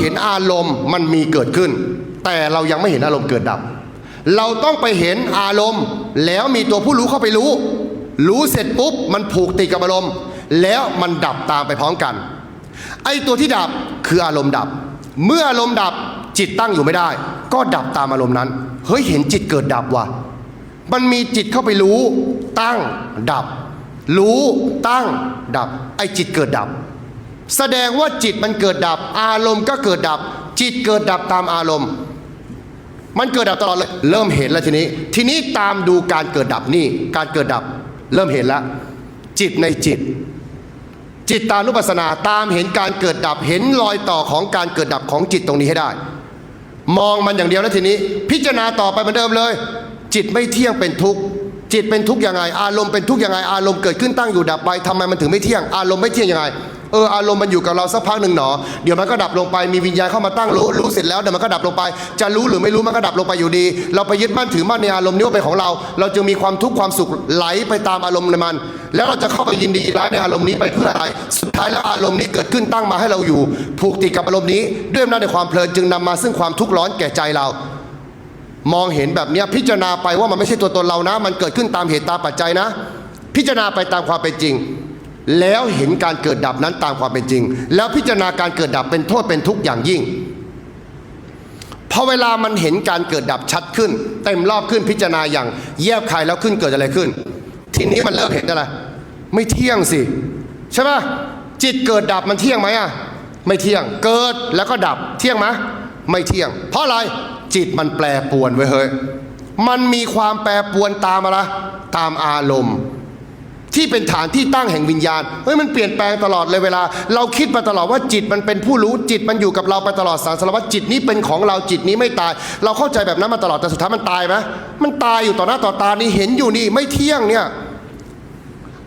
เห็นอารมณ์มันมีเกิดขึ้น แต่เรายังไม่เห็นอารมณ์เกิดดับ เราต้องไปเห็นอารมณ์ แล้วมีตัวผู้รู้เข้าไปรู้ รู้เสร็จปุ๊บมันผูกติดกับอารมณ์ แล้วมันดับตามไปพร้อมกัน ไอ้ตัวที่ดับคืออารมณ์ดับ เมื่ออารมณ์ดับจิตตั้งอยู่ไม่ได้ ก็ดับตามอารมณ์นั้น เฮ้ยเห็นจิตเกิดดับว่ะมันมีจิตเข้าไปรู้ ตั้งดับ รู้ตั้งดับ ไอ้จิตเกิดดับ แสดงว่าจิตมันเกิดดับ อารมณ์ก็เกิดดับ จิตเกิดดับตามอารมณ์ มันเกิดดับตลอดเลยเริ่มเห็นแล้วทีนี้ ทีนี้ตามดูการเกิดดับนี่ การเกิดดับ เริ่มเห็นแล้ว จิตในจิต จิตตานุปัสสนาตามเห็นการเกิดดับเห็นรอยต่อของการเกิดดับของจิตตรงนี้ให้ได้ มองมันอย่างเดียวแล้วทีนี้ พิจารณาต่อไปเหมือนเดิมเลย จิตไม่เที่ยงเป็นทุกข์จิตเป็นทุกข์ยังไง อารมณ์เป็นทุกข์ยังไงอารมณ์เกิดขึ้นตั้งอยู่ดับไปทำไมมันถึงไม่เที่ยง อารมณ์ไม่เที่ยงยังไง อออารมณ์มันอยู่กับเราสักพักหนึ่งหนอ เดี๋ยวมันก็ดับลงไปมีวิญญาณเข้ามาตั้งรู้รู้เสร็จแล้วเดี๋ยวมันก็ดับลงไป จะรู้หรือไม่รู้มันก็ดับลงไปอยู่ดี เราไปยึดมั่นถือมั่นในอารมณ์นี้ว่าเป็นของเรา เราจึงมีความทุกข์ความสุขไหลไปตามอารมณ์ในมัน แล้วเราจะเข้าไปยินดีร้ายในอารมณ์นี้ไปเพื่ออะไรสุดท้ายแล้วอารมณ์นี้เกิดขึ้นตั้งมาให้เราอยู่ ผูกติดกับอารมณ์นี้ ด้วยอำนาจในความเพลินจึงนำมาซึ่งความทุกข์ร้อนแก่ใจเรามองเห็นแบบนี้พิจารณาไปว่ามันไม่ใช่ตัวตนเรานะ มันเกิดขึ้นตามเหตุตามปัจจัยนะ พิจารณาไปตามความเป็นจริง แล้วเห็นการเกิดดับนั้นตามความเป็นจริง แล้วพิจารณาการเกิดดับเป็นโทษเป็นทุกข์อย่างยิ่งพอเวลามันเห็นการเกิดดับชัดขึ้น เต็มรอบขึ้นพิจารณาอย่างแยบคายแล้วขึ้นเกิดอะไรขึ้น ทีนี้มันเริ่มเห็นอะไร ไม่เที่ยงสิ ใช่ไหมจิตเกิดดับมันเที่ยงไหมอะไม่เที่ยงเกิดแล้วก็ดับเที่ยงไหมไม่เที่ยง เพราะอะไรจิตมันแปรปวนไว้ยเฮ้ยมันมีความแปรปวนตามอะไรตามอารมณ์ ที่เป็นฐานที่ตั้งแห่งวิญญาณเฮ้ยมันเปลี่ยนแปลงตลอดเลยเวลา เราคิดมาตลอดว่าจิตมันเป็นผู้รู้จิตมันอยู่กับเราไปตลอดสารสารวัตรจิตนี้เป็นของเราจิตนี้ไม่ตาย เราเข้าใจแบบนั้นมาตลอดแต่สุดท้ายมันตายไหมมันตายอยู่ต่อหน้าต่อตานี่เห็นอยู่นี่ไม่เที่ยงเนี่ย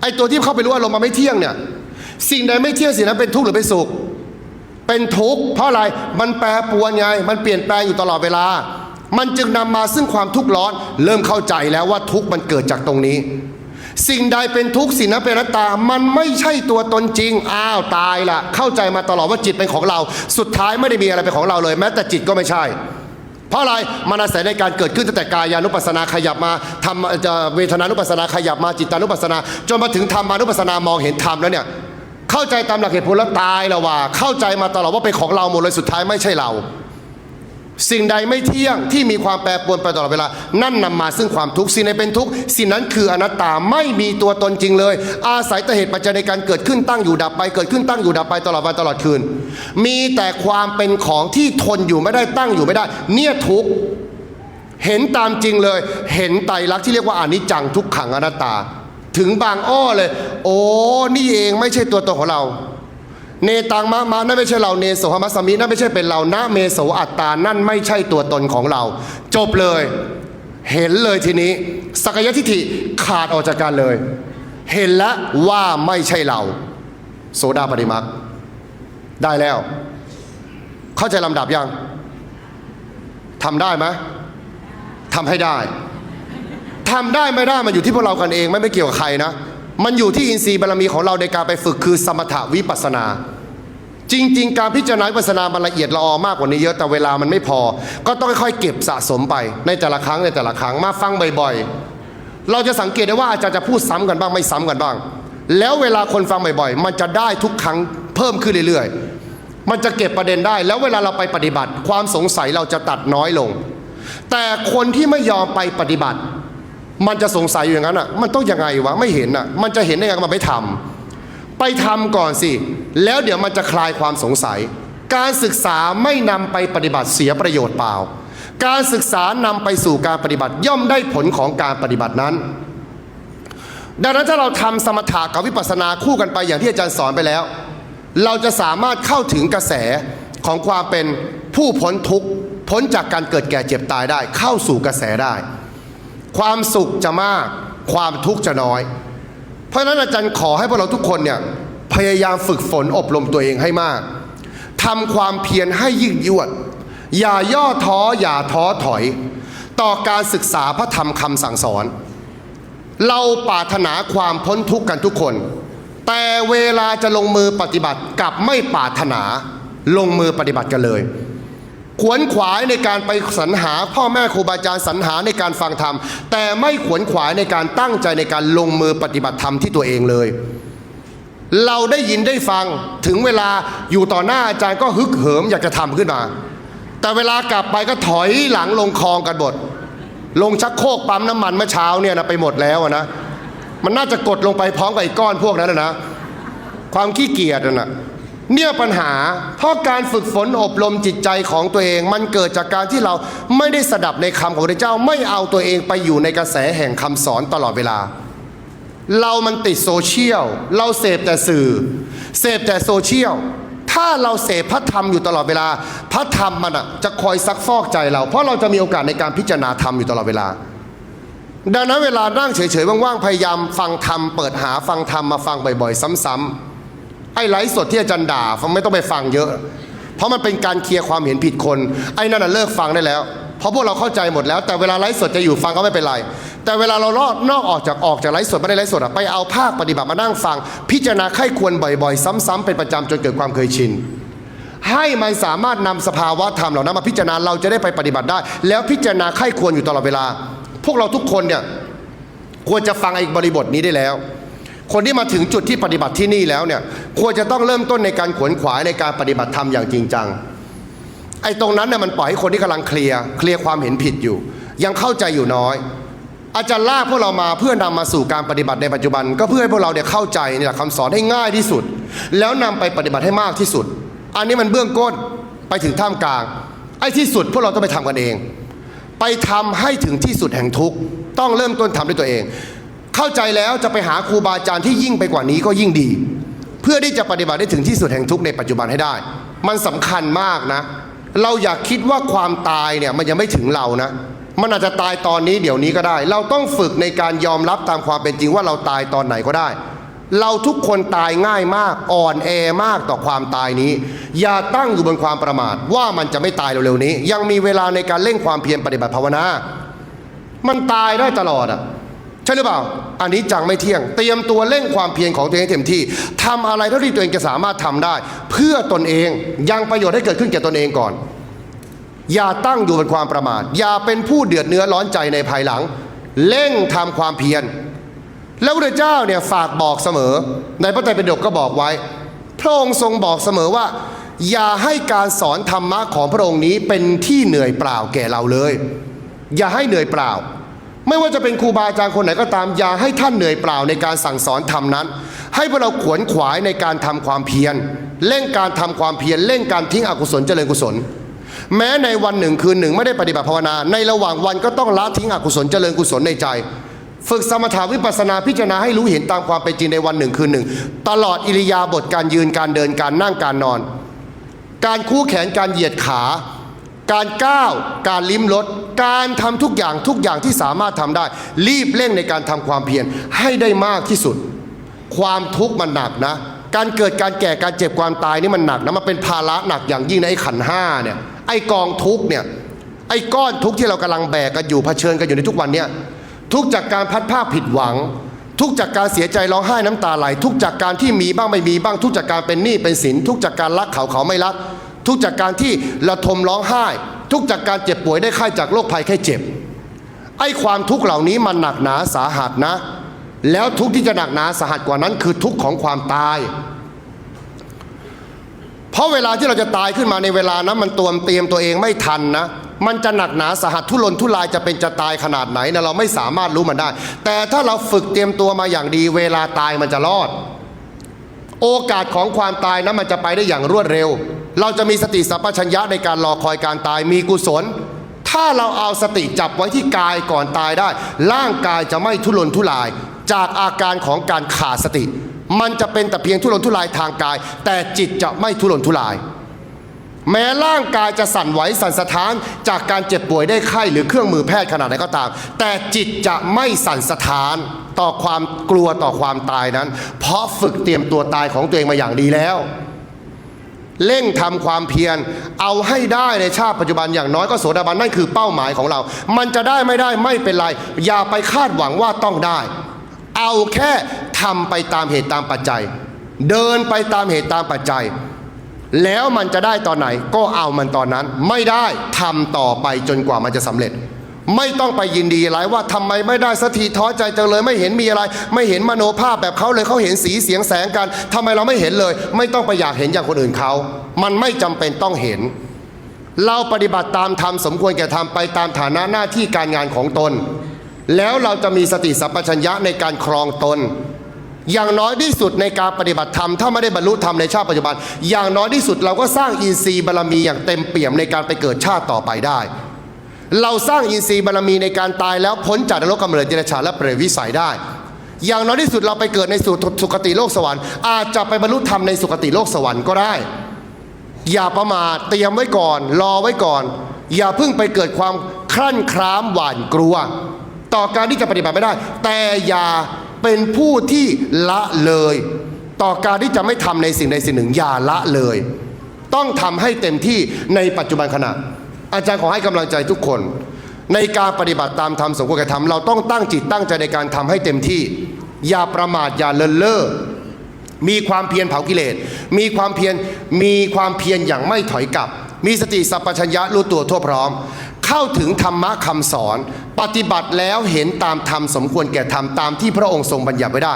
ไอตัวที่เข้าไปรู้อารมณ์มันไม่เที่ยงเนี่ยสิ่งใดไม่เที่ยงสิ่งนั้นเป็นทุกข์หรือเป็นสุขเป็นทุกข์เพราะอะไรมันแปรปรวนไง มันเปลี่ยนแปลงอยู่ตลอดเวลา มันจึงนำมาซึ่งความทุกข์ร้อน เริ่มเข้าใจแล้วว่าทุกข์มันเกิดจากตรงนี้ สิ่งใดเป็นทุกข์สิ่งนั้นเป็นอนัตตา มันไม่ใช่ตัวตนจริง อ้าวตายละเข้าใจมาตลอดว่าจิตเป็นของเรา สุดท้ายไม่ได้มีอะไรเป็นของเราเลย แม้แต่จิตก็ไม่ใช่ เพราะอะไรมันอาศัยในการเกิดขึ้นตั้งแต่กายานุปัสสนาขยับมาทำเวทนานุปัสสนาขยับมาจิตานุปัสสนา จนมาถึงธรรมานุปัสสนามองเห็นธรรมแล้วเนี่ยเข้าใจตามหลักเหตุผลแล้วตายแล้วว่า เข้าใจมาตลอดว่าเป็นของเราหมดเลยสุดท้ายไม่ใช่เรา สิ่งใดไม่เที่ยงที่มีความแปรปรวนไปตลอดเวลา นั่นนำมาซึ่งความทุกข์สิ่งใดเป็นทุกข์สิ่งนั้นคืออนัตตาไม่มีตัวตนจริงเลย อาศัยแต่เหตุปัจจัยในการเกิดขึ้นตั้งอยู่ดับไป เกิดขึ้นตั้งอยู่ดับไปตลอดวันตลอดคืน มีแต่ความเป็นของที่ทนอยู่ไม่ได้ตั้งอยู่ไม่ได้ เนี่ยทุกข์เห็นตามจริงเลย เห็นไตรลักษณ์ที่เรียกว่าอนิจจังทุกขังอนัตตา ถึงบางอ้อเลย โอ้นี่เองไม่ใช่ตัวตนของเรา เนตังมะมานั่นไม่ใช่เราเนโสหมัสมินั่นไม่ใช่เป็นเรานะเมโสอัตตา นั่นไม่ใช่ตัวตนของเรา จบเลย เห็นเลยทีนี้ สักยทิฏฐิขาดออกจากกันเลย เห็นแล้วว่าไม่ใช่เรา โสดาปฏิมักได้แล้ว เข้าใจลำดับยังทำได้ไหมทำให้ได้ทำได้ไม่ได้มันอยู่ที่พวกเรากันเองไม่ไม่เกี่ยวกับใครนะ มันอยู่ที่อินทรีย์บารมีของเราในการไปฝึกคือสมถะวิปัสนา จริง ๆ การพิจารณาวิปัสนามันละเอียดละออมากกว่านี้เยอะแต่เวลามันไม่พอ ก็ต้องค่อยๆเก็บสะสมไปในแต่ละครั้งในแต่ละครั้งมาฟังบ่อยๆ เราจะสังเกตได้ว่าอาจารย์จะพูดซ้ำกันบ้างไม่ซ้ำกันบ้าง แล้วเวลาคนฟังบ่อยๆ มันจะได้ทุกครั้งเพิ่มขึ้นเรื่อยๆ มันจะเก็บประเด็นได้ แล้วเวลาเราไปปฏิบัติ ความสงสัยเราจะตัดน้อยลง แต่คนที่ไม่ยอมไปปฏิบัติ มันจะสงสัยอยู่อย่างนั้นอะ มันต้องยังไงวะไม่เห็นอะ มันจะเห็นได้ไงก็มันไม่ทำไปทำก่อนสิ แล้วเดี๋ยวมันจะคลายความสงสัย การศึกษาไม่นำไปปฏิบัติเสียประโยชน์เปล่า การศึกษานำไปสู่การปฏิบัติย่อมได้ผลของการปฏิบัตินั้น ดังนั้นถ้าเราทำสมถะกับวิปัสสนาคู่กันไปอย่างที่อาจารย์สอนไปแล้ว เราจะสามารถเข้าถึงกระแสของความเป็นผู้พ้นทุกข์พ้นจากการเกิดแก่เจ็บตายได้ เข้าสู่กระแสได้ ความสุขจะมาก ความทุกข์จะน้อย เพราะฉะนั้นอาจารย์ขอให้พวกเราทุกคนเนี่ยพยายามฝึกฝนอบรมตัวเองให้มากทำความเพียรให้ยิ่งยวด อย่าย่อท้ออย่าท้อถอย ต่อการศึกษาพระธรรมคำสั่งสอน เราปรารถนาความพ้นทุกข์กันทุกคน แต่เวลาจะลงมือปฏิบัติกับไม่ปรารถนาลงมือปฏิบัติกันเลย ขวนขวายในการไปสรรหาพ่อแม่ครูบาอาจารย์สรรหาในการฟังธรรม แต่ไม่ขวนขวายในการตั้งใจในการลงมือปฏิบัติธรรมที่ตัวเองเลย เราได้ยินได้ฟังถึงเวลาอยู่ต่อหน้าอาจารย์ก็ฮึกเหิมอยากจะทำขึ้นมา แต่เวลากลับไปก็ถอยหลังลงคลองกันหมดลงชักโครกปั๊มน้ำมันเมื่อเช้าเนี่ยนะไปหมดแล้วนะมันน่าจะกดลงไปพร้อมกับไอ้ก้อนพวกนั้นนะนะความขี้เกียจนะ เนี่ยปัญหาเพราะการฝึกฝนอบรมจิตใจของตัวเอง มันเกิดจากการที่เราไม่ได้สดับในคำของพระเจ้าไม่เอาตัวเองไปอยู่ในกระแสแห่งคำสอนตลอดเวลา เรามันติดโซเชียล เราเสพแต่สื่อ เสพแต่โซเชียล ถ้าเราเสพพระธรรมอยู่ตลอดเวลา พระธรรมมันจะคอยซักฟอกใจเรา เพราะเราจะมีโอกาสในการพิจารณาธรรมอยู่ตลอดเวลาดังนั้นเวลานั่งเฉยๆว่างๆพยายามฟังธรรมเปิดหาฟังธรรมมาฟังบ่อยๆ ซ้ำๆ ไอ้ไลฟ์สดที่อาจารย์ด่าฟังไม่ต้องไปฟังเยอะ เพราะมันเป็นการเคลียร์ความเห็นผิดคน ไอ้นั่นนะเลิกฟังได้แล้ว เพราะพวกเราเข้าใจหมดแล้ว แต่เวลาไลฟ์สดจะอยู่ฟังก็ไม่เป็นไร แต่เวลาเราลอดนอกออกจากออกจากไลฟ์สดไม่ได้ไลฟ์สดอะไปเอาภาคปฏิบัติมานั่งฟัง พิจารณาไข้ควรบ่อยๆ ซ้ำๆเป็นประจำจนเกิดความเคยชินให้มันสามารถนำสภาวะธรรมเหล่านั้นมาพิจารณาเราจะได้ไปปฏิบัติได้ แล้วพิจารณาไข้ควรอยู่ตลอดเวลา พวกเราทุกคนเนี่ยควรจะฟังอีกบริบทนี้ได้แล้ว คนที่มาถึงจุดที่ปฏิบัติที่นี่แล้วเนี่ย ควรจะต้องเริ่มต้นในการขวนขวายในการปฏิบัติธรรมอย่างจริงจัง ไอ้ตรงนั้นเนี่ยมันปล่อยให้คนที่กำลังเคลียร์เคลียร์ความเห็นผิดอยู่ ยังเข้าใจอยู่น้อย อาจารย์ลากพวกเรามาเพื่อนำมาสู่การปฏิบัติในปัจจุบัน ก็เพื่อให้พวกเราเนี่ยเข้าใจในหลักคำสอนให้ง่ายที่สุด แล้วนำไปปฏิบัติให้มากที่สุด อันนี้มันเบื้องก้นไปถึงท่ามกลาง ไอ้ที่สุดพวกเราต้องไปทำกันเอง ไปทำให้ถึงที่สุดแห่งทุกต้องเริ่มต้นทำด้วยตัวเอง เข้าใจแล้วจะไปหาครูบาอาจารย์ที่ยิ่งไปกว่านี้ก็ยิ่งดี เพื่อที่จะปฏิบัติได้ถึงที่สุดแห่งทุกข์ในปัจจุบันให้ได้ มันสำคัญมากนะ เราอยากคิดว่าความตายเนี่ยมันยังไม่ถึงเรานะ มันอาจจะตายตอนนี้เดี๋ยวนี้ก็ได้ เราต้องฝึกในการยอมรับตามความเป็นจริงว่าเราตายตอนไหนก็ได้เราทุกคนตายง่ายมากอ่อนแอมากต่อความตายนี้ อย่าตั้งอยู่บนความประมาท ว่ามันจะไม่ตายเร็วๆนี้ ยังมีเวลาในการเร่งความเพียรปฏิบัติภาวนา มันตายได้ตลอดอะ ใช่หรือเปล่า อันนี้จังไม่เที่ยง เตรียมตัวเร่งความเพียรของตัวเองเต็มที่ทำอะไรเท่าที่ตัวเองจะสามารถทำได้ เพื่อตนเองยังประโยชน์ให้เกิดขึ้นแก่ตนเองก่อน อย่าตั้งอยู่บนความประมาท อย่าเป็นผู้เดือดเนื้อร้อนใจในภายหลัง เร่งทำความเพียรแล้วพระเจ้าเนี่ยฝากบอกเสมอ ในพระไตรปิฎกก็บอกไว้ พระองค์ทรงบอกเสมอว่า อย่าให้การสอนธรรมะของพระองค์นี้เป็นที่เหนื่อยเปล่าแก่เราเลย อย่าให้เหนื่อยเปล่า ไม่ว่าจะเป็นครูบาอาจารย์คนไหนก็ตามอย่าให้ท่านเหนื่อยเปล่าในการสั่งสอนธรรมนั้น ให้พวกเราขวนขวายในการทำความเพียรเร่งการทำความเพียรเร่งการทิ้งอกุศลเจริญกุศล แม้ในวันหนึ่งคืนหนึ่งไม่ได้ปฏิบัติภาวนา ในระหว่างวันก็ต้องละทิ้งอกุศลเจริญกุศลในใจ ฝึกสมถาวิปัสสนาพิจารณาให้รู้เห็นตามความเป็นจริงในวันหนึ่งคืนหนึ่ง ตลอดอิริยาบถการยืนการเดินการนั่งการนอน การคู่แขนการเหยียดขา การก้าวการลิ้มรส การทำทุกอย่างทุกอย่างที่สามารถทำได้ รีบเร่งในการทำความเพียรให้ได้มากที่สุด ความทุกข์มันหนักนะ การเกิดการแก่การเจ็บความตายนี่มันหนักนะมันเป็นภาระหนักอย่างยิ่งในไอ้ขันห้าเนี่ยไอ้กองทุกเนี่ยไอ้ก้อนทุกที่เรากำลังแบกกันอยู่เผชิญกันอยู่ในทุกวันเนี่ยทุกจากการพัดภาคผิดหวัง ทุกจากการเสียใจร้องไห้น้ำตาไหล ทุกจากการที่มีบ้างไม่มีบ้าง ทุกจากการเป็นหนี้เป็นสิน ทุกจากการรักเขาเขาไม่รัก ทุกจากการที่ระทมร้องไห้ ทุกจากการเจ็บป่วยได้ไข้จากโรคภัยไข้เจ็บ ไอ้ความทุกข์เหล่านี้มันหนักหนาสาหัสนะ แล้วทุกที่จะหนักหนาสาหัสกว่านั้นคือทุกข์ของความตาย เพราะเวลาที่เราจะตายขึ้นมาในเวลานั้นมันตัวเตรียมตัวเองไม่ทันนะ มันจะหนักหนาสาหัสทุรนทุรายจะเป็นจะตายขนาดไหนนะเราไม่สามารถรู้มันได้ แต่ถ้าเราฝึกเตรียมตัวมาอย่างดี เวลาตายมันจะรอด โอกาสของความตายนั้นมันจะไปได้อย่างรวดเร็ว เราจะมีสติสัมปชัญญะในการรอคอยการตายมีกุศล ถ้าเราเอาสติจับไว้ที่กายก่อนตายได้ ร่างกายจะไม่ทุรนทุราย จากอาการของการขาดสติ มันจะเป็นแต่เพียงทุรนทุรายทางกาย แต่จิตจะไม่ทุรนทุราย แม้ร่างกายจะสั่นไหวสั่นสะท้าน จากการเจ็บป่วยได้ไข้หรือเครื่องมือแพทย์ขนาดไหนก็ตาม แต่จิตจะไม่สั่นสะท้านต่อความกลัวต่อความตายนั้น เพราะฝึกเตรียมตัวตายของตัวเองมาอย่างดีแล้ว เร่งทำความเพียร เอาให้ได้ในชาติปัจจุบันอย่างน้อยก็โสดาบันนั่นคือเป้าหมายของเรา มันจะได้ไม่ได้ไม่เป็นไร อย่าไปคาดหวังว่าต้องได้ เอาแค่ทำไปตามเหตุตามปัจจัย เดินไปตามเหตุตามปัจจัย แล้วมันจะได้ตอนไหนก็เอามันตอนนั้น ไม่ได้ทำต่อไปจนกว่ามันจะสำเร็จ ไม่ต้องไปยินดีอะไรว่าทำไมไม่ได้สักทีท้อใจจังเลยไม่เห็นมีอะไร ไม่เห็นมโนภาพแบบเขาเลยเขาเห็นสีเสียงแสงกันทำไมเราไม่เห็นเลย ไม่ต้องไปอยากเห็นอย่างคนอื่นเขา มันไม่จำเป็นต้องเห็น เราปฏิบัติตามธรรมสมควรแก่ทำไปตามฐานะหน้าที่การงานของตน แล้วเราจะมีสติสัมปชัญญะในการครองตน อย่างน้อยที่สุดในการปฏิบัติธรรมถ้าไม่ได้บรรลุธรรมในชาติปัจจุบัน อย่างน้อยที่สุดเราก็สร้างอินทรีย์บารมีอย่างเต็มเปี่ยมในการไปเกิดชาติต่อไปได้ เราสร้างอินทรีย์บารมีในการตายแล้วพ้นจากนรกกำเนิดเดรัจฉานและเปรตวิสัยได้ อย่างน้อยที่สุดเราไปเกิดในสุสุคติโลกสวรรค์อาจจะไปบรรลุธรรมในสุคติโลกสวรรค์ก็ได้ อย่าประมาทเตรียมไว้ก่อน รอไว้ก่อน อย่าเพิ่งไปเกิดความครั่นคร้ามหวาดกลัว ต่อการที่จะปฏิบัติไม่ได้ แต่อย่าเป็นผู้ที่ละเลย ต่อการที่จะไม่ทำในสิ่งใดสิ่งหนึ่งอย่าละเลย ต้องทำให้เต็มที่ในปัจจุบันขณะ อาจารย์ขอให้กำลังใจทุกคน ในการปฏิบัติตามธรรมสมควรแก่ธระทำเราต้องตั้งจิตตั้งใจในการทำให้เต็มที่ อย่าประมาทอย่าเลินเล่อมีความเพียรเผากิเลส มีความเพียรมีความเพียรอย่างไม่ถอยกลับ มีสติสัพพัญญะรู้ตัวทั่วพร้อม เข้าถึงธรรมะคำสอน ปฏิบัติแล้วเห็นตามธรรมสมควรแก่ธรรมตามที่พระองค์ทรงบัญญัติไว้ได้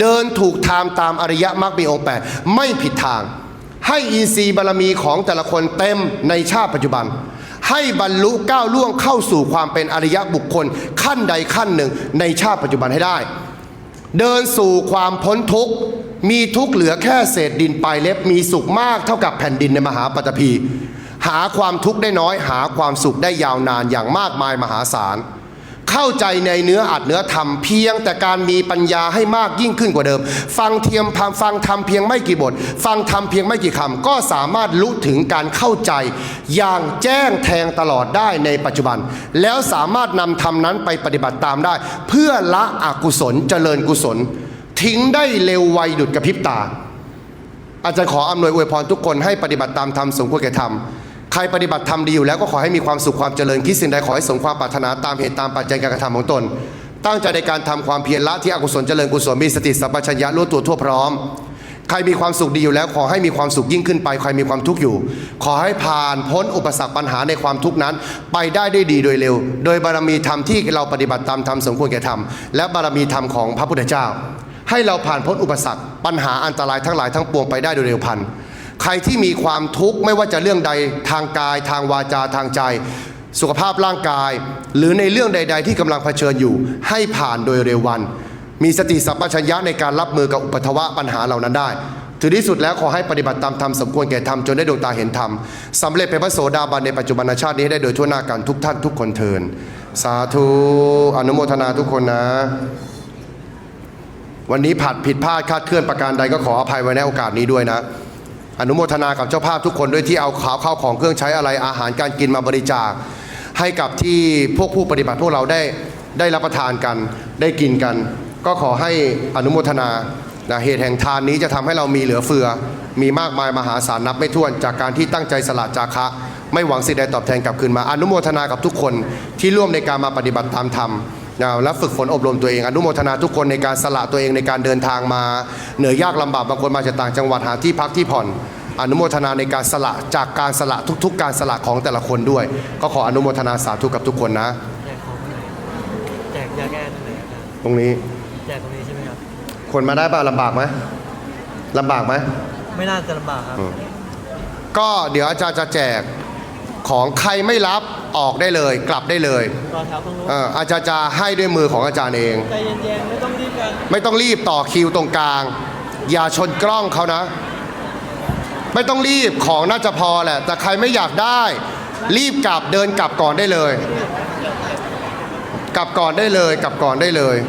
เดินถูกทางตามอริยมรรคมีองค์แปดไม่ผิดทาง ให้อินทรีย์บารมีของแต่ละคนเต็มในชาติปัจจุบัน ให้บรรลุก้าวล่วงเข้าสู่ความเป็นอริยบุคคลขั้นใดขั้นหนึ่งในชาติปัจจุบันให้ได้ เดินสู่ความพ้นทุกข์มีทุกข์เหลือแค่เศษดินปลายเล็บมีสุขมากเท่ากับแผ่นดินในมหาปฐพีหาความทุกข์ได้น้อย หาความสุขได้ยาวนานอย่างมากมายมหาศาล เข้าใจในเนื้ออัดเนื้อธรรมเพียงแต่การมีปัญญาให้มากยิ่งขึ้นกว่าเดิม ฟังเทียมพามฟังธรรมเพียงไม่กี่บท ฟังธรรมเพียงไม่กี่คำก็สามารถรู้ถึงการเข้าใจ อย่างแจ้งแทงตลอดได้ในปัจจุบัน แล้วสามารถนำธรรมนั้นไปปฏิบัติตามได้ เพื่อละอกุศลเจริญกุศล ทิ้งได้เร็วไวดุดกระพริบตา อาจารย์ขออำนวยอวยพรทุกคนให้ปฏิบัติตามธรรมสมควรแก่ธรรม ครปฏิบัติธรรมดีอยู่แล้วก็ขอให้มีความสุขความเจริญคิดสิ่งใดขอให้สมความปรารถนาตามเหตุตามปัจจัยการกระทำของตน ตั้งใจในการทำความเพียรละที่อกุศลเจริญกุศลมีสติสัมปชัญญะรู้ตัวทั่วพร้อม ใครมีความสุขดีอยู่แล้วขอให้มีความสุขยิ่งขึ้นไป ใครมีความทุกข์อยู่ ขอให้ผ่านพ้นอุปสรรคปัญหาในความทุกข์นั้น ไปได้ด้วยดีโดยเร็ว โดยบารมีธรรมที่เราปฏิบัติตามธรรมสมควรแก่ธรรมและบารมีธรรมของพระพุทธเจ้า ให้เราผ่านพ้นอุปสรรคปัญหาอันตรายทั้งหลายทั้งปวงไปได้โดยเร็วพัน ใครที่มีความทุกข์ไม่ว่าจะเรื่องใดทางกาย ทางวาจาทางใจ สุขภาพร่างกาย หรือในเรื่องใด ๆ ที่กำลังเผชิญอยู่ ให้ผ่านโดยเร็ววัน มีสติสัมปชัญญะในการรับมือกับอุปทวะปัญหาเหล่านั้นได้ถึงที่สุดแล้วขอให้ปฏิบัติตามธรรมสมควรแก่ธรรมจนได้ดวงตาเห็นธรรมสำเร็จเป็นพระโสดาบันในปัจจุบันชาตินี้ให้ได้โดยทั่วหน้ากันทุกท่านทุกคนเทินสาธุอนุโมทนาทุกคนนะ วันนี้ผัดผิดพลาดคาดเคลื่อนประการใดก็ขออภัยไว้ในโอกาสนี้ด้วยนะ อนุโมทนากับเจ้าภาพทุกคนด้วยที่เอาข่าวข้าวของเครื่องใช้อะไรอาหารการกินมาบริจาค ให้กับที่พวกผู้ปฏิบัติพวกเราได้ได้รับประทานกันได้กินกัน ก็ขอให้อนุโมทนานะเหตุแห่งทานนี้จะทำให้เรามีเหลือเฟือ มีมากมายมหาศาลนับไม่ถ้วนจากการที่ตั้งใจสละจาคะ ไม่หวังสิ่งใดตอบแทนกลับคืนมาอนุโมทนากับทุกคนที่ร่วมในการมาปฏิบัติตามธรรม นะและฝึกฝนอบรมตัวเอง อนุโมทนาทุกคนในการสละตัวเองในการเดินทางมา เหนื่อยยากลำบากบางคนมาจากต่างจังหวัดหาที่พักที่ผ่อน อนุโมทนาในการสละจากการสละทุก ๆ การสละของแต่ละคนด้วย ก็ขออนุโมทนาสาธุกับทุกคนนะแจกของที่ไหนแจกยาแก้ตรงไหนอาจารย์ตรงนี้แจกตรงนี้ใช่ไหมครับคนมาได้ป่ะลำบากไหมลำบากไหมไม่น่าจะลำบากครับ ก็เดี๋ยวอาจารย์จะแจก ของใครไม่รับออกได้เลยกลับได้เลยรอแถวตรงนู้นเอ่ออาจารย์จะให้ด้วยมือของอาจารย์เอง ใจเย็นๆไม่ต้องรีบกันไม่ต้องรีบต่อคิวตรงกลาง อย่าชนกล้องเขานะ ไม่ต้องรีบของน่าจะพอแหละ แต่ใครไม่อยากได้ รีบกลับเดินกลับก่อนได้เลย กลับก่อนได้เลย กลับก่อนได้เลยไ